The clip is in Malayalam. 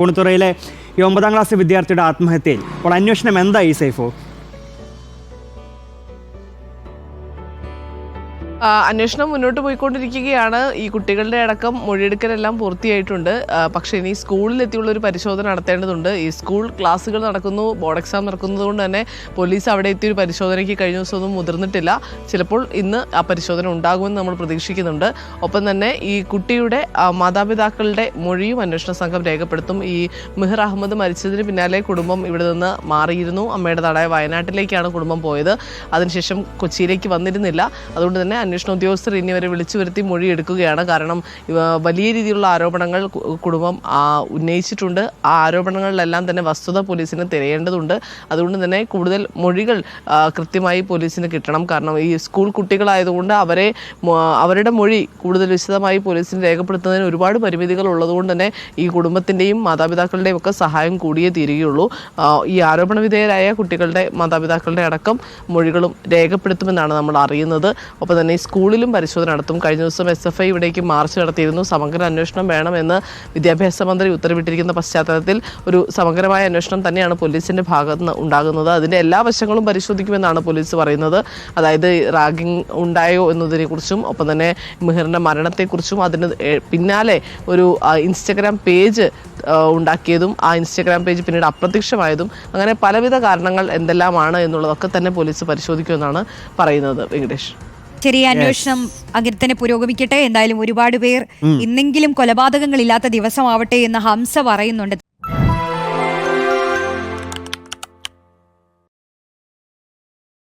പൂണിത്തുറയിലെ ഈ ഒമ്പതാം ക്ലാസ് വിദ്യാർത്ഥിയുടെ ആത്മഹത്യയിൽ അപ്പോൾ അന്വേഷണം എന്തായി സൈഫോ? അന്വേഷണം മുന്നോട്ട് പോയിക്കൊണ്ടിരിക്കുകയാണ്. ഈ കുട്ടികളുടെ അടക്കം മൊഴിയെടുക്കലെല്ലാം പൂർത്തിയായിട്ടുണ്ട്. പക്ഷേ ഇനി സ്കൂളിലെത്തിയുള്ള ഒരു പരിശോധന നടത്തേണ്ടതുണ്ട്. ഈ സ്കൂൾ ക്ലാസ്സുകൾ നടക്കുന്നു ബോർഡ് എക്സാം നടക്കുന്നത് കൊണ്ട് തന്നെ പോലീസ് അവിടെ എത്തി ഒരു പരിശോധനയ്ക്ക് കഴിഞ്ഞ ദിവസമൊന്നും മുതിർന്നിട്ടില്ല. ചിലപ്പോൾ ഇന്ന് ആ പരിശോധന ഉണ്ടാകുമെന്ന് നമ്മൾ പ്രതീക്ഷിക്കുന്നുണ്ട്. ഒപ്പം തന്നെ ഈ കുട്ടിയുടെ മാതാപിതാക്കളുടെ മൊഴിയും അന്വേഷണ സംഘം രേഖപ്പെടുത്തും. ഈ മിഹർ അഹമ്മദ് മരിച്ചതിന് പിന്നാലെ കുടുംബം ഇവിടെ നിന്ന് മാറിയിരുന്നു. അമ്മയുടെ നാടായ വയനാട്ടിലേക്കാണ് കുടുംബം പോയത്. അതിനുശേഷം കൊച്ചിയിലേക്ക് വന്നിരുന്നില്ല. അതുകൊണ്ട് തന്നെ അന്വേഷണ ഉദ്യോഗസ്ഥർ ഇനി വരെ വിളിച്ചു വരുത്തി മൊഴിയെടുക്കുകയാണ് കാരണം വലിയ രീതിയിലുള്ള ആരോപണങ്ങൾ കുടുംബം ഉന്നയിച്ചിട്ടുണ്ട്. ആ ആരോപണങ്ങളിലെല്ലാം തന്നെ വസ്തുത പോലീസിന് തിരയേണ്ടതുണ്ട്. അതുകൊണ്ട് തന്നെ കൂടുതൽ മൊഴികൾ കൃത്യമായി പോലീസിന് കിട്ടണം. കാരണം ഈ സ്കൂൾ കുട്ടികളായതുകൊണ്ട് അവരെ അവരുടെ മൊഴി കൂടുതൽ വിശദമായി പോലീസിന് രേഖപ്പെടുത്തുന്നതിന് ഒരുപാട് പരിമിതികൾ ഉള്ളതുകൊണ്ട് തന്നെ ഈ കുടുംബത്തിന്റെയും മാതാപിതാക്കളുടെയും ഒക്കെ സഹായം കൂടിയേ തീരുകയുള്ളൂ. ഈ ആരോപണ വിധേയരായ കുട്ടികളുടെ മാതാപിതാക്കളുടെ അടക്കം മൊഴികളും രേഖപ്പെടുത്തുമെന്നാണ് നമ്മൾ അറിയുന്നത്. ഒപ്പം തന്നെ സ്കൂളിലും പരിശോധന നടത്തും. കഴിഞ്ഞ ദിവസം എസ് എഫ് ഐ ഇവിടേക്ക് മാർച്ച് നടത്തിയിരുന്നു. സമഗ്ര അന്വേഷണം വേണമെന്ന് വിദ്യാഭ്യാസ മന്ത്രി ഉത്തരവിട്ടിരിക്കുന്ന പശ്ചാത്തലത്തിൽ ഒരു സമഗ്രമായ അന്വേഷണം തന്നെയാണ് പോലീസിന്റെ ഭാഗത്ത് നിന്ന് ഉണ്ടാകുന്നത്. അതിന്റെ എല്ലാ വശങ്ങളും പരിശോധിക്കുമെന്നാണ് പോലീസ് പറയുന്നത്. അതായത് റാഗിംഗ് ഉണ്ടായോ എന്നതിനെ കുറിച്ചും ഒപ്പം തന്നെ മിഹിറിന്റെ മരണത്തെക്കുറിച്ചും അതിന് പിന്നാലെ ഒരു ഇൻസ്റ്റഗ്രാം പേജ് ഉണ്ടാക്കിയതും ആ ഇൻസ്റ്റഗ്രാം പേജ് പിന്നീട് അപ്രത്യക്ഷമായതും അങ്ങനെ പലവിധ കാരണങ്ങൾ എന്തെല്ലാമാണ് എന്നുള്ളതൊക്കെ തന്നെ പോലീസ് പരിശോധിക്കുമെന്നാണ് പറയുന്നത്. വെങ്കടേഷ്. ചെറിയ അന്വേഷണം അങ്ങനെ തന്നെ പുരോഗമിക്കട്ടെ. എന്തായാലും ഒരുപാട് പേർ ഇന്നെങ്കിലും കൊലപാതകങ്ങളില്ലാത്ത ദിവസമാവട്ടെ എന്ന് ഹംസ പറയുന്നുണ്ട്.